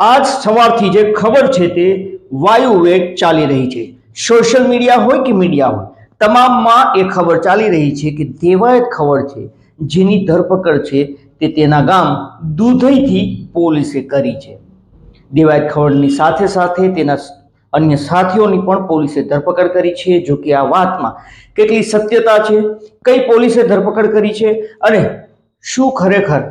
આજ સવારથી જે ખબર છે તે વાયુ વેગ ચાલી રહી છે. સોશિયલ મીડિયા હોય કે મીડિયા હોય, તમામમાં એ ખબર ચાલી રહી છે કે દેવાયત ખબર છે. જેની ધરપકડ છે તે તેના ગામ દૂધઈથી પોલીસે કરી છે. દેવાયત ખવડની સાથે સાથે તેના અન્ય સાથીઓની પણ પોલીસે ધરપકડ કરી છે. જો કે આ વાતમાં કેટલી સત્યતા છે, કઈ પોલીસે ધરપકડ કરી છે અને શું ખરેખર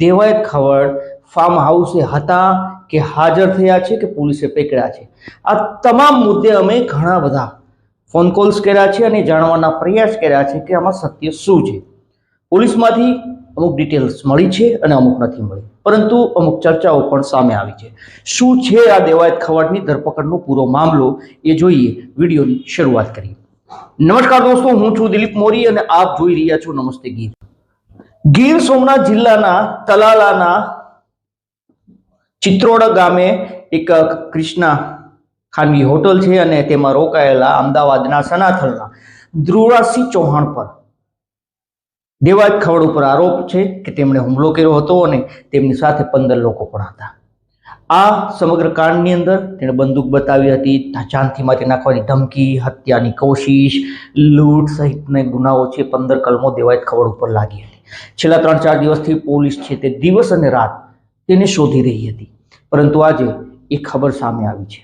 દેવાયત ખવડ ફાર્મ હાઉસે હતા કે હાજર થયા છે કે પોલીસે પકડ્યા છે? આ તમામ મુદ્દે અમે ઘણા બધા ફોન કોલ્સ કર્યા છે અને જાણવાના પ્રયાસ કર્યા છે કે આમાં સત્ય શું છે. પોલીસમાંથી અમુક ડિટેલ્સ મળી છે અને અમુક નથી મળી. પરંતુ અમુક ચર્ચાઓ પણ સામે આવી છે. શું છે આ દેવાયત ખવડની ધરપકડનો પૂરો મામલો? એ જોઈએ વિડીયોની શરૂઆત કરીએ. નમસ્કાર દોસ્તો, હું છું દિલીપ મોરી અને આપ જોઈ રહ્યા છો નમસ્તે ગીર ગીર સોમનાથ જિલ્લાના તલાલાના ચિત્રોડ ગામે એક ક્રિષ્ના ખાનગી હોટલ છે અને તેમાં રોકાયેલા અમદાવાદના સનાથલના ધ્રુવરાજસિંહ ચૌહાણ પર દેવાજ ખવડ ઉપર આરોપ છે કે તેમણે હુમલો કર્યો હતો અને તેમની સાથે પંદર લોકો પણ હતા. આ સમગ્ર કાંડની અંદર તેણે બંદૂક બતાવી હતી. જાનથી મારી નાખવાની ધમકી, હત્યાની કોશિશ, લૂંટ સહિતના ગુનાઓ છે પંદર કલમો દેવાયત ખવડ ઉપર લાગી હતી. છેલ્લા ત્રણ ચાર દિવસથી પોલીસ છે તે દિવસ અને રાત તેને શોધી રહી હતી. પરંતુ આજે એ ખબર સામે આવી છે.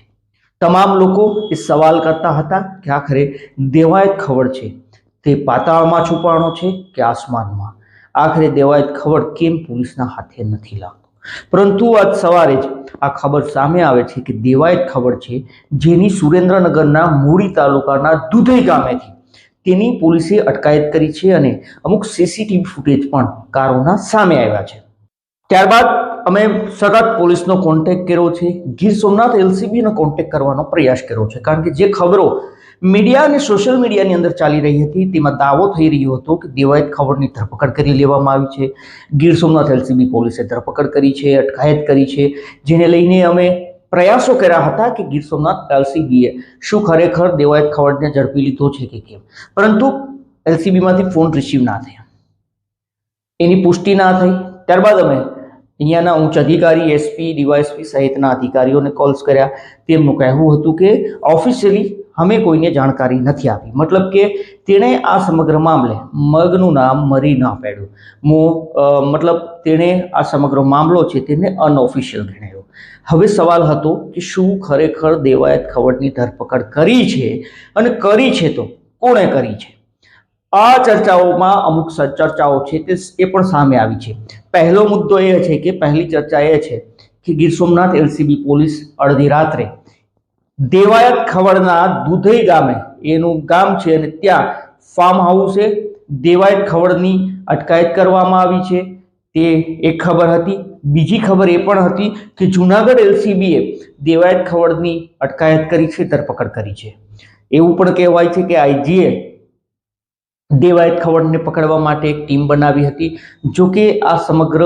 તમામ લોકો એ સવાલ કરતા હતા કે આખરે દેવાયત ખબર છે? તે પાતાળમાં છુપાણો છે કે આસમાનમાં? આખરે દેવાયત ખબર કેમ પોલીસના હાથે નથી લાગતો? પરંતુ આજ સવારે જ આ ખબર સામે આવે છે કે દેવાયત ખબર છે જેની સુરેન્દ્રનગરના મૂળી તાલુકાના દુધઈ ગામેથી. તેની પોલીસે અટકાયત કરી છે અને અમુક સીસીટીવી ફૂટેજ પણ કારોના સામે આવ્યા છે. ત્યારબાદ અમે સતત પોલીસનો કોન્ટેક્ટ કર્યો છે. ગીર સોમનાથ એલસીબીનો કોન્ટેક્ટ કરવાનો પ્રયાસ કર્યો છે. કારણ કે જે ખબરો મીડિયા અને સોશિયલ મીડિયાની અંદર ચાલી રહી હતી, તેમાં દાવો થઈ રહ્યો હતો કે દેવાયત ખબરની ધરપકડ કરી લેવામાં આવી છે. ગીર સોમનાથ એલસીબી પોલીસે ધરપકડ કરી છે, અટકાયત કરી છે. જેને લઈને અમે પ્રયાસો કર્યા હતા કે ગીર સોમનાથ એલસીબીએ શું ખરેખર દેવાયત ખવડને ઝડપી લીધો છે કે કેમ. પરંતુ એલસીબીમાંથી ફોન રિસીવ ના થયા. એની પુષ્ટિ ના થઈ. ત્યારબાદ અમે અહીંયાના ઉચ્ચ અધિકારી એસપી ડીવાયએસપી સહિતના અધિકારીઓને કોલ્સ કર્યા. તેમનું કહેવું હતું કે ઓફિશિયલી અમે કોઈને જાણકારી નથી આપી. મતલબ કે, તેણે આ સમગ્ર મામલે મગનું નામ મરી ના પાડ્યું. મો મતલબ તેણે આ સમગ્ર મામલો છે તેને અનઓફિશિયલ ગણાયો હવે સવાલ હતો કે શું ખરેખર દેવાયત ખવડની ધરપકડ કરી છે? અને કરી છે તો કોણે કરી છે? આ ચર્ચાઓમાં અમુક ચર્ચાઓ છે તે એ પણ સામે આવી છે. પહેલો મુદ્દો એ છે કે પહેલી ચર્ચા એ છે કે ગીર સોમનાથ એલસીબી પોલીસ અડધી રાત્રે દેવાયત ખવડના દુધઈ ગામે, એનું ગામ છે અને ત્યાં ફાર્મ હાઉસે દેવાયત ખવડની અટકાયત કરવામાં આવી છે. તે એક ખબર હતી. બીજી ખબર એ પણ હતી કે જુનાગઢ એલસીબીએ દેવાયત ખવડની અટકાયત કરી છે, ધરપકડ કરી છે. એવું પણ કહેવાય છે કે આઈજીએ દેવાયત ખવડને પકડવા માટે એક ટીમ બનાવી હતી. જો કે આ સમગ્ર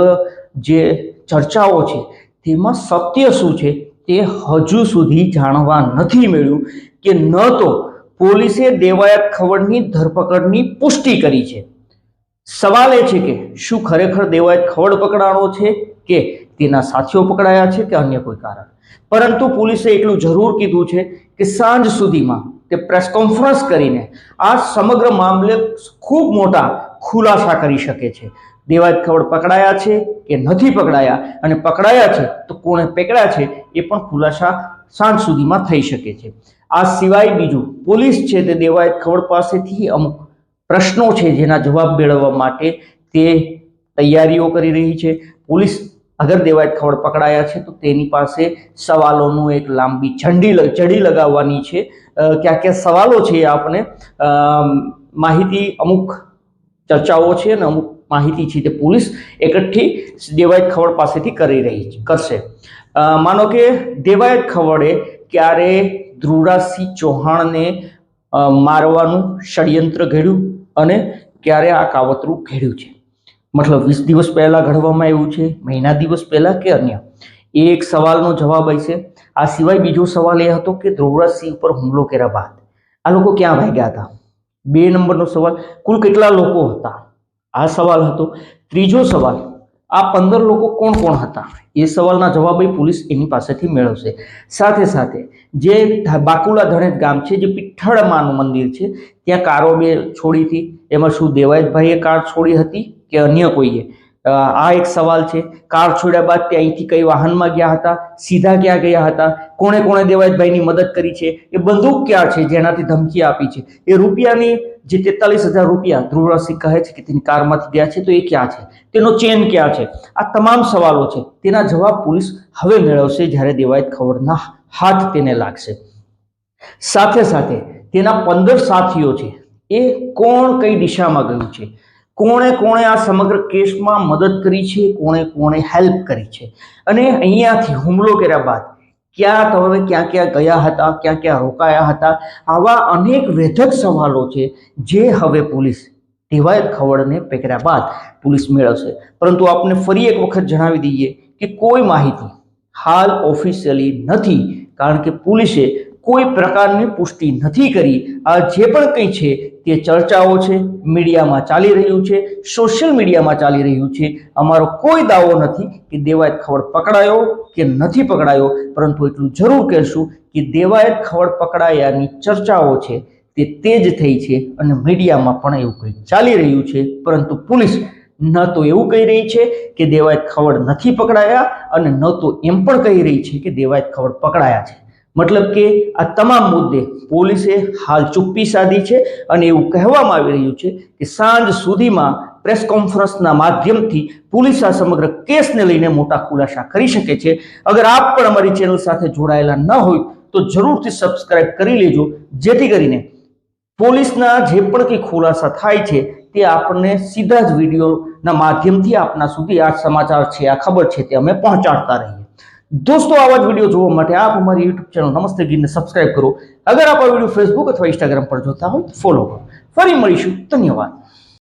જે ચર્ચાઓ છે, તેમાં સત્ય શું છે, તે હજુ સુધી જાણવા નથી મળ્યું કે ન તો પોલીસે દેવાયત ખવડની ધરપકડની પુષ્ટિ કરી છે. સવાલ એ છે કે શું ખરેખર દેવાયત ખવડ પકડાણો છે કે તેના સાથીઓ પકડાયા છે કે અન્ય કોઈ કારણ? પરંતુ પોલીસે એટલું જરૂર કીધું છે કે સાંજ સુધીમાં તે પ્રેસ કોન્ફરન્સ કરીને આ સમગ્ર મામલે ખૂબ મોટા ખુલાસા કરી શકે છે. દેવાયત ખવડ પકડાયા છે કે નથી પકડાયા? અને પકડાયા છે તો કોણે પકડ્યા છે એ પણ ખુલાસા સાંજ સુધીમાં થઈ શકે છે. આ સિવાય બીજું પોલીસ છે તે દેવાયત ખવડ પાસેથી અમુક પ્રશ્નો છે જેના જવાબ મેળવવા માટે તે તૈયારીઓ કરી રહી છે. પોલીસ અગર દેવાયત ખવડ પકડાયા છે, તો તેની પાસે સવાલોનું એક લાંબી ઝંડી ચડી લગાવવાની છે. ક્યાં ક્યાં સવાલો છે આપણે માહિતી અમુક ચર્ચાઓ છે અને અમુક માહિતી છે તે પોલીસ એકઠી દેવાયત ખવડ પાસેથી કરી રહી છે, કરશે. માનો કે દેવાયત ખવડે ક્યારે ધ્રુવરાજસિંહ ચૌહાણને મારવાનું ષડયંત્ર ઘડ્યું અને ક્યારે આ કાવતરું ઘડ્યું છે. મતલબ વીસ દિવસ પહેલા ઘડવામાં આવ્યું છે, મહિના દિવસ પહેલા કે અન્ય? એ એક સવાલનો જવાબ હશે આ સિવાય બીજો સવાલ એ હતો કે ધ્રુવરાજસિંહ ઉપર હુમલો કર્યા બાદ આ લોકો ક્યાં ભાગ્યા હતા? બે નંબરનો સવાલ. કુલ કેટલા લોકો હતા? આ સવાલ હતો. ત્રીજો સવાલ, આ પંદર લોકો કોણ કોણ હતા? એ સવાલના જવાબ એ પોલીસ એની પાસેથી મેળવશે. સાથે સાથે, જે બાકુલા ધણેજ ગામ છે, જે પીઠળમાનું મંદિર છે, ત્યાં કારો બે છોડી હતી. એમાં શું દેવાયતભાઈએ કાર છોડી હતી કે અન્ય કોઈએ? આ એક સવાલ છે. કાર છોડ્યા બાદ તે અહીંથી કઈ વાહનમાં ગયા હતા? સીધા ક્યાં ગયા હતા? કોણે કોણે દેવાયતભાઈની મદદ કરી છે? એ બંદૂક ક્યાં છે? જેનાથી ધમકી આપી છે? એ રૂપિયાની જે તેતાલીસ હજાર રૂપિયા ધ્રુવરાજસિંહ કહે છે કે તેની કારમાંથી ગયા છે, તો એ ક્યાં છે? તેનો ચેન ક્યાં છે? આ તમામ સવાલો છે. તેના જવાબ પોલીસ હવે મેળવશે જ્યારે દેવાયત ખવડના હાથ તેને લાગશે. સાથે સાથે તેના પંદર સાથીઓ છે. એ કોણ કઈ દિશામાં ગયું છે? કોણે કોણે આ સમગ્ર કેસમાં મદદ કરી છે? કોણે કોણે હેલ્પ કરી છે? અને અહીંયાથી હુમલો કર્યા બાદ ક્યાં તમે ક્યાં ક્યાં ગયા હતા, ક્યાં ક્યાં રોકાયા હતા? આવા અનેક વેધક સવાલો છે જે હવે પોલીસ દેવાયત ખવડને પકડ્યા બાદ પોલીસ મેળવશે. પરંતુ આપને ફરી એક વખત જણાવી દઈએ કે કોઈ માહિતી હાલ ઓફિશિયલી નથી. કારણ કે પોલીસે કોઈ પ્રકારની પુષ્ટિ નથી કરી. આ જે પણ કંઈ છે તે ચર્ચાઓ છે, મીડિયામાં ચાલી રહ્યું છે, સોશિયલ મીડિયામાં ચાલી રહ્યું છે. અમારો કોઈ દાવો નથી કે દેવાયત ખવડ પકડાયો કે નથી પકડાયો. પરંતુ એટલું જરૂર કહેશું કે દેવાયત ખવડ પકડાયાની ચર્ચાઓ છે તે તેજ થઈ છે અને મીડિયામાં પણ એવું કંઈક ચાલી રહ્યું છે. પરંતુ પોલીસ ન તો એવું કહી રહી છે કે દેવાયત ખવડ નથી પકડાયા અને ન તો એમ પણ કહી રહી છે કે દેવાયત ખવડ પકડાયા છે. મતલબ કે આ તમામ મુદ્દે પોલીસે હાલ ચુપ્પી સાધી છે અને એવું કહેવામાં આવી રહ્યું છે કે સાંજ સુધીમાં પ્રેસ કોન્ફરન્સના માધ્યમથી પોલીસ આ સમગ્ર કેસને લઈને મોટા ખુલાસા કરી શકે છે. અગર આપ પણ અમારી ચેનલ સાથે જોડાયેલા ન હોય તો જરૂરથી સબસ્ક્રાઇબ કરી લેજો, જેથી કરીને પોલીસના જે પણ કંઈ ખુલાસા થાય છે તે આપણને સીધા જ વિડીયોના માધ્યમથી આપના સુધી આ સમાચાર છે, આ ખબર છે તે અમે પહોંચાડતા રહીએ. દોસ્તો, આવા જ વીડિયો જોવા માટે આપ અમારી યુટ્યુબ ચેનલ નમસ્તે ગીરને સબસ્ક્રાઇબ કરો. અગર આપ આ વીડિયો ફેસબુક અથવા ઇન્સ્ટાગ્રામ પર જોતા હોય ફોલો કરો. ફરી મળીશું. ધન્યવાદ.